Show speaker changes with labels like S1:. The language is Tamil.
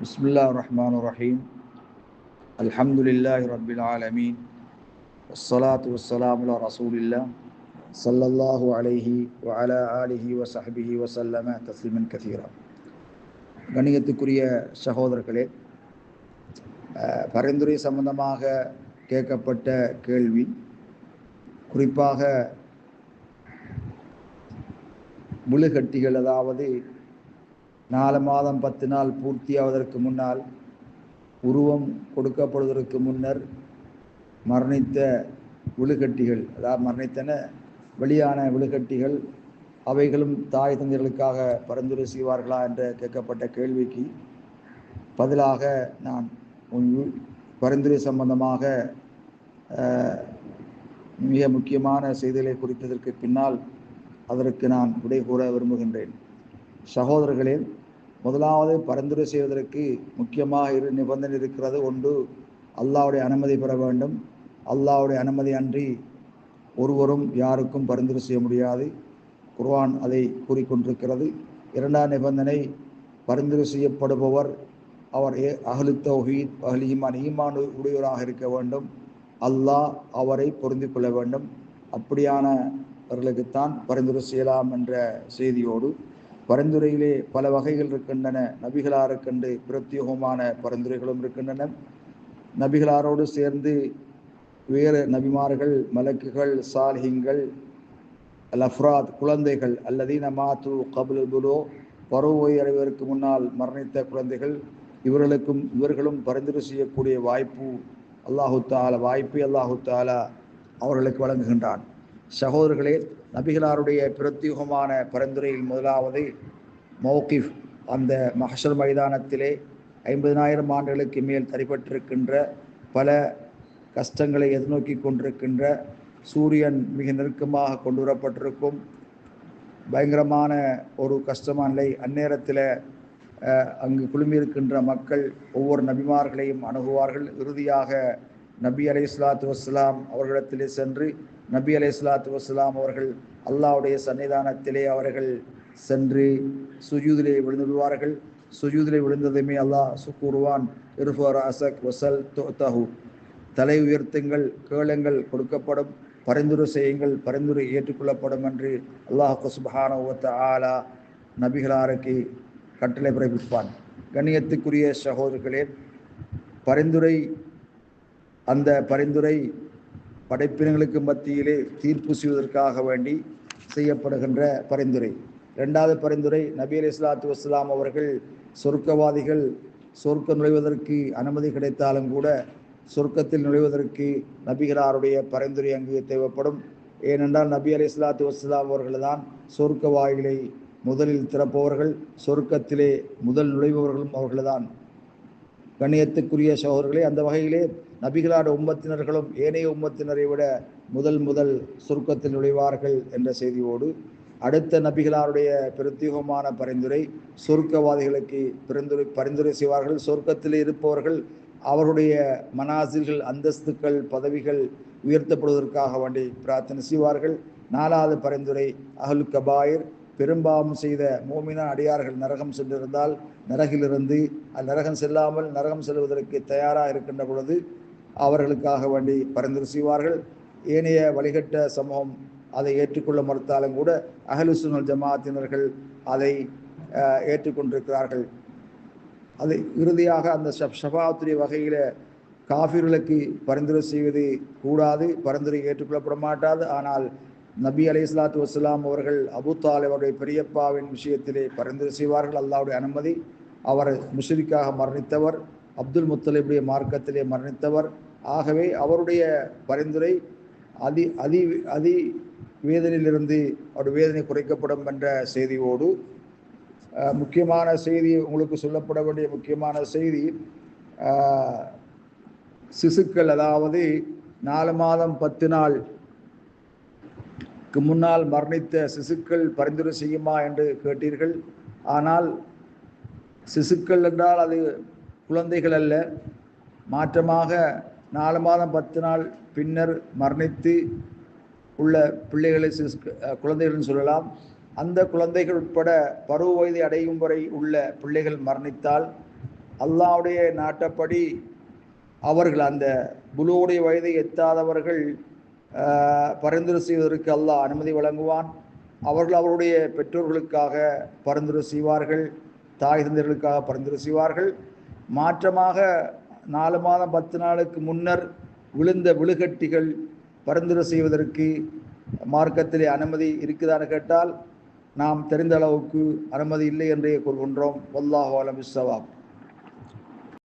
S1: بسم الله الرحمن الرحيم الحمد لله رب العالمين والصلاة والسلام على رسول الله صلى الله عليه وعلى آله وصحبه وسلم تسليما كثيرا கணியத்துக்குரிய சகோதரர்களே அஹ், பரிந்துரை சம்பந்தமாக கேட்கப்பட்ட கேள்வி குறிப்பாக முழுகட்டிகள் அதாவது நாலு மாதம் பத்து நாள் பூர்த்தியாவதற்கு முன்னால் உருவம் கொடுக்கப்படுவதற்கு முன்னர் மரணித்த விழுகட்டிகள் அதாவது மரணித்தன வெளியான விழுகட்டிகள் அவைகளும் தாய் தந்தைகளுக்காக பரிந்துரை செய்வார்களா என்ற கேட்கப்பட்ட கேள்விக்கு பதிலாக நான் உன் பரிந்துரை சம்பந்தமாக மிக முக்கியமான செய்திகளை குறித்ததற்கு பின்னால் அதற்கு நான் விடை கூற விரும்புகின்றேன். சகோதரர்களே முதலாவது பரிந்துரை செய்வதற்கு முக்கியமாக இரு நிபந்தனை இருக்கிறது. ஒன்று அல்லாவுடைய அனுமதி பெற வேண்டும். அல்லாவுடைய அனுமதி அன்றி ஒருவரும் யாருக்கும் பரிந்துரை செய்ய முடியாது. குர்ஆன் அதை கூறிக்கொண்டிருக்கிறது. இரண்டாம் நிபந்தனை பரிந்துரை செய்யப்படுபவர் அவர் ஏ அஹ்லு தௌஹீத் அஹ்லு ஈமான் ஈமான் உடையவராக இருக்க வேண்டும். அல்லாஹ் அவரை பொருந்தி கொள்ள வேண்டும். அப்படியானவர்களுக்குத்தான் பரிந்துரை செய்யலாம் என்ற செய்தியோடு பரிந்துரையிலே பல வகைகள் இருக்கின்றன. நபிகளாருக்கென்று பிரத்யேகமான பரிந்துரைகளும் இருக்கின்றன. நபிகளாரோடு சேர்ந்து வேறு நபிமார்கள் மலக்குகள் சாலிஹிங்கள் அல் அஃப்ராத் குழந்தைகள் அல்லதீன மாத்து கபுல் புலோ பருவை அறிவதற்கு முன்னால் மரணித்த குழந்தைகள் இவர்களுக்கும் இவர்களும் பரிந்துரை செய்யக்கூடிய வாய்ப்பு அல்லாஹு தாலா வாய்ப்பை அல்லாஹு தாலா அவர்களுக்கு வழங்குகின்றான். சகோதரர்களே நபிகளாருடைய பிரத்யேகமான பரிந்துரையில் முதலாவது மௌகிஃப் அந்த மஹஷர் மைதானத்திலே ஐம்பதினாயிரம் ஆண்டுகளுக்கு மேல் தரிப்பட்டிருக்கின்ற பல கஷ்டங்களை எதிர்நோக்கி கொண்டிருக்கின்ற சூரியன் மிக நெருக்கமாக கொண்டு வரப்பட்டிருக்கும் பயங்கரமான ஒரு கஷ்டமான நிலை. அந்நேரத்தில் அங்கு குழுமியிருக்கின்ற மக்கள் ஒவ்வொரு நபிமார்களையும் அணுகுவார்கள். இறுதியாக நபி அலை இஸ்லாத்து வஸ்லாம் அவர்களிடத்திலே சென்று நபி அலை இஸ்லாத்து வஸ்லாம் அவர்கள் அல்லாஹ்வுடைய சன்னிதானத்திலே அவர்கள் சென்று சுஜூதிலே விழுந்துவிடுவார்கள். சுஜூதிலே விழுந்ததுமே அல்லாஹ் சுக்கூறுவான் இருஃபர் அசக் வசல் தஹு தலை உயர்த்துங்கள் கேளுங்கள் கொடுக்கப்படும். பரிந்துரை செய்யுங்கள் பரிந்துரை ஏற்றுக்கொள்ளப்படும் என்று அல்லாஹ் சுபஹான ஆலா நபிகளாருக்கு கட்டளை பிறப்பிப்பான். கண்ணியத்துக்குரிய சகோதரர்களே பரிந்துரை அந்த பரிந்துரை படைப்பினங்களுக்கு மத்தியிலே தீர்ப்பு செய்வதற்காக வேண்டி செய்யப்படுகின்ற பரிந்துரை. ரெண்டாவது பரிந்துரை நபி அலி இஸ்லாத்து வஸ்லாம் அவர்கள் சொர்க்கவாதிகள் சொர்க்கம் நுழைவதற்கு அனுமதி கிடைத்தாலும் கூட சொர்க்கத்தில் நுழைவதற்கு நபிகளாருடைய பரிந்துரை அங்கு தேவைப்படும். ஏனென்றால் நபி அலி இஸ்லாத்து வஸ்லாம் அவர்கள்தான் சொர்க்க வாயிலை முதலில் திறப்பவர்கள் சொர்க்கத்திலே முதல் நுழைபவர்களும் அவர்கள்தான். கண்ணியத்துக்குரிய சகோதரர்களே அந்த வகையிலே நபிகளாட உம்மத்தினர்களும் ஏனைய உம்மத்தினரை விட முதல் முதல் சுருக்கத்தில் நுழைவார்கள் என்ற செய்தியோடு அடுத்த நபிகளாருடைய பிரத்யேகமான பரிந்துரை சொர்க்கவாதிகளுக்கு பரிந்துரை பரிந்துரை செய்வார்கள். சொர்க்கத்தில் இருப்பவர்கள் அவருடைய மனாசில்கள் அந்தஸ்துக்கள் பதவிகள் உயர்த்தப்படுவதற்காக வேண்டி பிரார்த்தனை செய்வார்கள். நாலாவது பரிந்துரை அஹுல் கபாயிர் பெரும்பாவம் செய்த மோமினா அடியார்கள் நரகம் சென்றிருந்தால் நரகிலிருந்து அந்நரகம் செல்லாமல் நரகம் செல்வதற்கு தயாராக இருக்கின்ற பொழுது அவர்களுக்காக வேண்டி பரிந்துரை செய்வார்கள். ஏனைய வழிகட்ட சமூகம் அதை ஏற்றுக்கொள்ள மறுத்தாலும் கூட அகலுசுனல் ஜமாத்தினர்கள் அதை ஏற்றுக்கொண்டிருக்கிறார்கள். அது இறுதியாக அந்த ஷப் ஷபாத்துடைய வகையில் காஃபிர்களுக்கு பரிந்துரை செய்வது கூடாது பரிந்துரை ஏற்றுக்கொள்ளப்பட மாட்டாது. ஆனால் நபி அலி இஸ்லாத்து வஸ்லாம் அவர்கள் அபு தாலிபருடைய பெரியப்பாவின் விஷயத்திலே பரிந்துரை செய்வார்கள். அல்லாவுடைய அனுமதி. அவர் முஷ்ரிக்காக மரணித்தவர். அப்துல் முத்தலிபுடைய மார்க்கத்திலே மரணித்தவர். ஆகவே அவருடைய பரிந்துரை அதி அதி அதி வேதனையிலிருந்து அவருடைய வேதனை குறைக்கப்படும் என்ற செய்தியோடு முக்கியமான செய்தி உங்களுக்கு சொல்லப்பட வேண்டிய முக்கியமான செய்தி சிசுக்கள் அதாவது நாலு மாதம் பத்து நாள் முன்னால் மரணித்த சிசுக்கள் பரிந்துரை செய்யுமா என்று கேட்டீர்கள். ஆனால் சிசுக்கள் என்றால் அது குழந்தைகள் அல்ல. மாற்றமாக நாலு மாதம் பத்து நாள் பின்னர் மரணித்து உள்ள பிள்ளைகளை சிசு குழந்தைகள்னு சொல்லலாம். அந்த குழந்தைகள் உட்பட பருவ வயதை அடையும் வரை உள்ள பிள்ளைகள் மரணித்தால் அல்லாவுடைய நாட்டப்படி அவர்கள் அந்த புலுவுடைய வயதை எத்தாதவர்கள் பரிந்துரை செய்வதற்கு அல்லாஹ் அனுமதி வழங்குவான். அவர்கள் அவருடைய பெற்றோர்களுக்காக பரிந்துரை செய்வார்கள். தாய் தந்தைகளுக்காக பரிந்துரை செய்வார்கள். மாற்றமாக நாலு மாதம் பத்து நாளுக்கு முன்னர் விழுந்த விழுகட்டிகள் பரிந்துரை செய்வதற்கு மார்க்கத்திலே அனுமதி இருக்குதான்னு கேட்டால் நாம் தெரிந்த அளவுக்கு அனுமதி இல்லை என்றே கொள்கின்றோம். வல்லாஹு அலம்